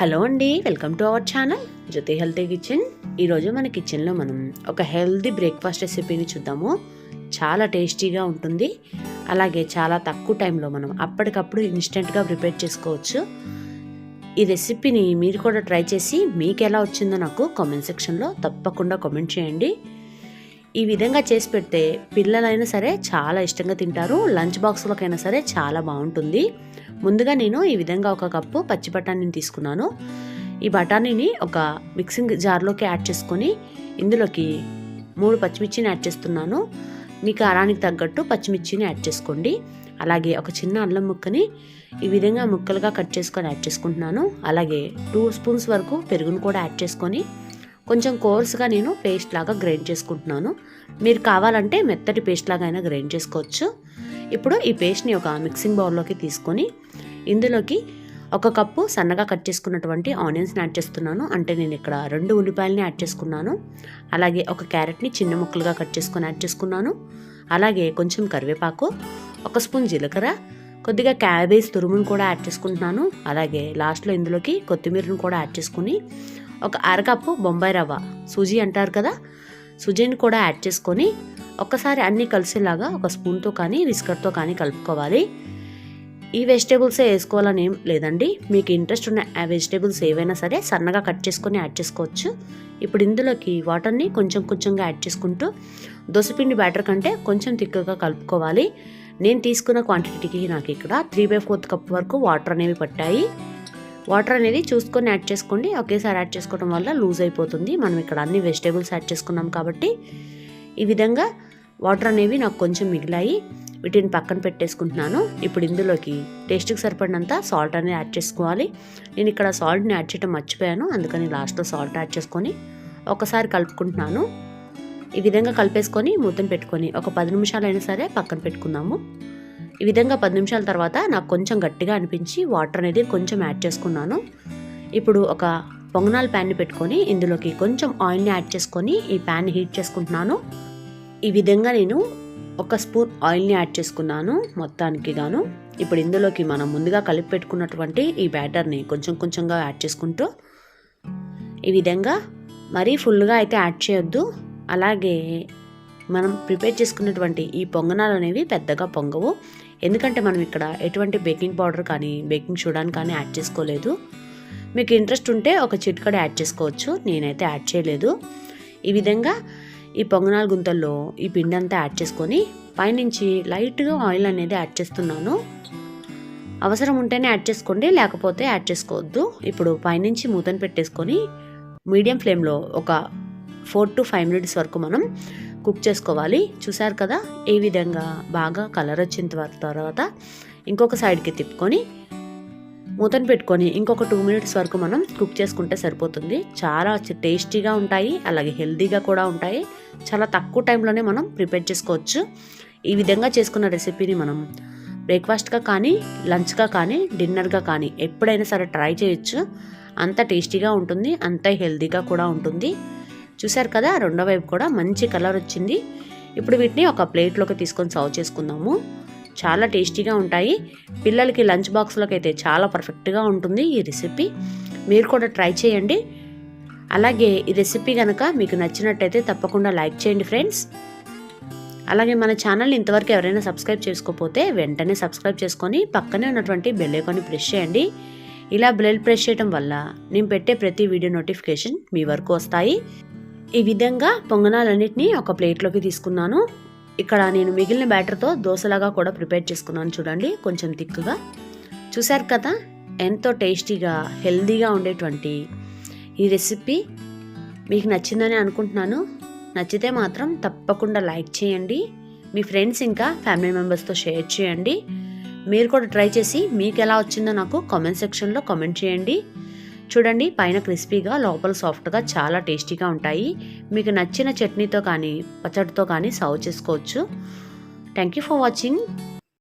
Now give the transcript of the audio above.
Hello అండి welcome to our channel Jyothi healthy kitchen. ఈరోజు మన కిచెన్లో మనం ఒక హెల్తీ బ్రేక్ఫాస్ట్ రెసిపీని చూద్దాము. చాలా టేస్టీగా ఉంటుంది. అలాగే చాలా తక్కువ టైంలో మనం అప్పటికప్పుడు ఇన్స్టెంట్గా ప్రిపేర్ చేసుకోవచ్చు. ఈ రెసిపీని మీరు కూడా ట్రై చేసి మీకు ఎలా వచ్చిందో నాకు కామెంట్ సెక్షన్లో తప్పకుండా కామెంట్ చేయండి. ఈ విధంగా చేసి పెడితే పిల్లలైనా సరే చాలా ఇష్టంగా తింటారు. లంచ్ బాక్స్లకైనా సరే చాలా బాగుంటుంది. ముందుగా నేను ఈ విధంగా ఒక కప్పు పచ్చి బఠానీని తీసుకున్నాను. ఈ బఠానీని ఒక మిక్సింగ్ జార్లోకి యాడ్ చేసుకొని ఇందులోకి మూడు పచ్చిమిర్చిని యాడ్ చేస్తున్నాను. మీ కారానికి తగ్గట్టు పచ్చిమిర్చిని యాడ్ చేసుకోండి. అలాగే ఒక చిన్న అల్లం ముక్కని ఈ విధంగా ముక్కలుగా కట్ చేసుకొని యాడ్ చేసుకుంటున్నాను. అలాగే టూ స్పూన్స్ వరకు పెరుగును కూడా యాడ్ చేసుకొని కొంచెం కోర్స్గా నేను పేస్ట్ లాగా గ్రైండ్ చేసుకుంటున్నాను. మీరు కావాలంటే మెత్తటి పేస్ట్ లాగా అయినా గ్రైండ్ చేసుకోవచ్చు. ఇప్పుడు ఈ పేస్ట్ని ఒక మిక్సింగ్ బౌల్లోకి తీసుకొని ఇందులోకి ఒక కప్పు సన్నగా కట్ చేసుకున్నటువంటి ఆనియన్స్ని యాడ్ చేస్తున్నాను. అంటే నేను ఇక్కడ రెండు ఉల్లిపాయలని యాడ్ చేసుకున్నాను. అలాగే ఒక క్యారెట్ని చిన్న ముక్కలుగా కట్ చేసుకొని యాడ్ చేసుకున్నాను. అలాగే కొంచెం కరివేపాకు ఒక స్పూన్ జీలకర్ర కొద్దిగా క్యాబేజ్ తురుమును కూడా యాడ్ చేసుకుంటున్నాను. అలాగే లాస్ట్లో ఇందులోకి కొత్తిమీరను కూడా యాడ్ చేసుకుని ఒక అరకప్పు బొంబాయి రవ్వ. సూజీ అంటారు కదా? సుజీని కూడా యాడ్ చేసుకొని ఒక్కసారి అన్నీ కలిసేలాగా ఒక స్పూన్తో కానీ విస్కర్తో కానీ కలుపుకోవాలి. ఈ వెజిటేబుల్సే వేసుకోవాలని ఏం లేదండి. మీకు ఇంట్రెస్ట్ ఉన్న ఆ వెజిటేబుల్స్ ఏవైనా సరే సన్నగా కట్ చేసుకొని యాడ్ చేసుకోవచ్చు. ఇప్పుడు ఇందులోకి వాటర్ని కొంచెం కొంచెంగా యాడ్ చేసుకుంటూ దోసపిండి బ్యాటర్ కంటే కొంచెం తిక్కగా కలుపుకోవాలి. నేను తీసుకున్న క్వాంటిటీకి నాకు ఇక్కడ త్రీ బై ఫోర్త్ కప్ వరకు వాటర్ అనేవి పట్టాయి. వాటర్ అనేది చూసుకొని యాడ్ చేసుకోండి. ఒకేసారి యాడ్ చేసుకోవడం వల్ల లూజ్ అయిపోతుంది. మనం ఇక్కడ అన్ని వెజిటేబుల్స్ యాడ్ చేసుకున్నాం కాబట్టి ఈ విధంగా వాటర్ అనేవి నాకు కొంచెం మిగిలాయి. వీటిని పక్కన పెట్టేసుకుంటున్నాను. ఇప్పుడు ఇందులోకి టేస్ట్కి సరిపడినంత సాల్ట్ అనేది యాడ్ చేసుకోవాలి. నేను ఇక్కడ సాల్ట్ని యాడ్ చేయడం మర్చిపోయాను. అందుకని లాస్ట్లో సాల్ట్ యాడ్ చేసుకొని ఒకసారి కలుపుకుంటున్నాను. ఈ విధంగా కలిపేసుకొని మూతను పెట్టుకొని ఒక పది నిమిషాలైనా సరే పక్కన పెట్టుకుందాము. ఈ విధంగా పది నిమిషాల తర్వాత నాకు కొంచెం గట్టిగా అనిపించి వాటర్ అనేది కొంచెం యాడ్ చేసుకున్నాను. ఇప్పుడు ఒక పొంగనాల ప్యాన్ని పెట్టుకొని ఇందులోకి కొంచెం ఆయిల్ని యాడ్ చేసుకొని ఈ ప్యాన్ హీట్ చేసుకుంటున్నాను. ఈ విధంగా నేను ఒక స్పూన్ ఆయిల్ని యాడ్ చేసుకున్నాను మొత్తానికి గాను. ఇప్పుడు ఇందులోకి మనం ముందుగా కలిపి పెట్టుకున్నటువంటి ఈ బ్యాటర్ని కొంచెం కొంచెంగా యాడ్ చేసుకుంటూ ఈ విధంగా మరీ ఫుల్గా అయితే యాడ్ చేయొద్దు. అలాగే మనం ప్రిపేర్ చేసుకున్నటువంటి ఈ పొంగనాలు అనేవి పెద్దగా పొంగవు. ఎందుకంటే మనం ఇక్కడ ఎటువంటి బేకింగ్ పౌడర్ కానీ బేకింగ్ సోడాని కానీ యాడ్ చేసుకోలేదు. మీకు ఇంట్రెస్ట్ ఉంటే ఒక చిట్కడ యాడ్ చేసుకోవచ్చు. నేనైతే యాడ్ చేయలేదు. ఈ విధంగా ఈ పొంగనాల గుంతల్లో ఈ పిండి అంతా యాడ్ చేసుకొని పైనుంచి లైట్గా ఆయిల్ అనేది యాడ్ చేస్తున్నాను. అవసరం ఉంటేనే యాడ్ చేసుకోండి లేకపోతే యాడ్ చేసుకోవద్దు. ఇప్పుడు పైనుంచి మూతను పెట్టేసుకొని మీడియం ఫ్లేమ్లో ఒక ఫోర్ టు ఫైవ్ మినిట్స్ వరకు మనం కుక్ చేసుకోవాలి. చూసారు కదా ఏ విధంగా బాగా కలర్ వచ్చిన తర్వాత ఇంకొక సైడ్కి తిప్పుకొని మూతను పెట్టుకొని ఇంకొక టూ మినిట్స్ వరకు మనం కుక్ చేసుకుంటే సరిపోతుంది. చాలా టేస్టీగా ఉంటాయి అలాగే హెల్తీగా కూడా ఉంటాయి. చాలా తక్కువ టైంలోనే మనం ప్రిపేర్ చేసుకోవచ్చు. ఈ విధంగా చేసుకున్న రెసిపీని మనం బ్రేక్ఫాస్ట్గా కానీ లంచ్గా కానీ డిన్నర్గా కానీ ఎప్పుడైనా సరే ట్రై చేయొచ్చు. అంత టేస్టీగా ఉంటుంది అంత హెల్తీగా కూడా ఉంటుంది. చూసారు కదా రెండో వైపు కూడా మంచి కలర్ వచ్చింది. ఇప్పుడు వీటిని ఒక ప్లేట్లోకి తీసుకొని సర్వ్ చేసుకుందాము. చాలా టేస్టీగా ఉంటాయి. పిల్లలకి లంచ్ బాక్స్లోకి అయితే చాలా పర్ఫెక్ట్గా ఉంటుంది ఈ రెసిపీ. మీరు కూడా ట్రై చేయండి. అలాగే ఈ రెసిపీ కనుక మీకు నచ్చినట్టయితే తప్పకుండా లైక్ చేయండి ఫ్రెండ్స్. అలాగే మన ఛానల్ని ఇంతవరకు ఎవరైనా సబ్స్క్రైబ్ చేసుకోకపోతే వెంటనే సబ్స్క్రైబ్ చేసుకొని పక్కనే ఉన్నటువంటి బెల్ ఐకాన్ని ప్రెస్ చేయండి. ఇలా బెల్ ప్రెస్ చేయడం వల్ల నేను పెట్టే ప్రతి వీడియో నోటిఫికేషన్ మీ వరకు వస్తాయి. ఈ విధంగా పొంగనాలన్నింటినీ ఒక ప్లేట్లోకి తీసుకున్నాను. ఇక్కడ నేను మిగిలిన బ్యాటర్తో దోశలాగా కూడా ప్రిపేర్ చేసుకున్నాను చూడండి కొంచెం థిక్గా చూశారు కదా ఎంతో టేస్టీగా హెల్దీగా ఉండేటువంటి ఈ రెసిపీ. మీకు నచ్చిందని అనుకుంటున్నాను. నచ్చితే మాత్రం తప్పకుండా లైక్ చేయండి. మీ ఫ్రెండ్స్ ఇంకా ఫ్యామిలీ మెంబర్స్తో షేర్ చేయండి. మీరు కూడా ట్రై చేసి మీకు ఎలా వచ్చిందో నాకు కామెంట్ సెక్షన్లో కామెంట్ చేయండి. చూడండి పైన క్రిస్పీగా లోపల సాఫ్ట్గా చాలా టేస్టీగా ఉంటాయి. మీకు నచ్చిన చట్నీతో కానీ పచ్చడితో కానీ సర్వ్ చేసుకోవచ్చు. Thank you for watching.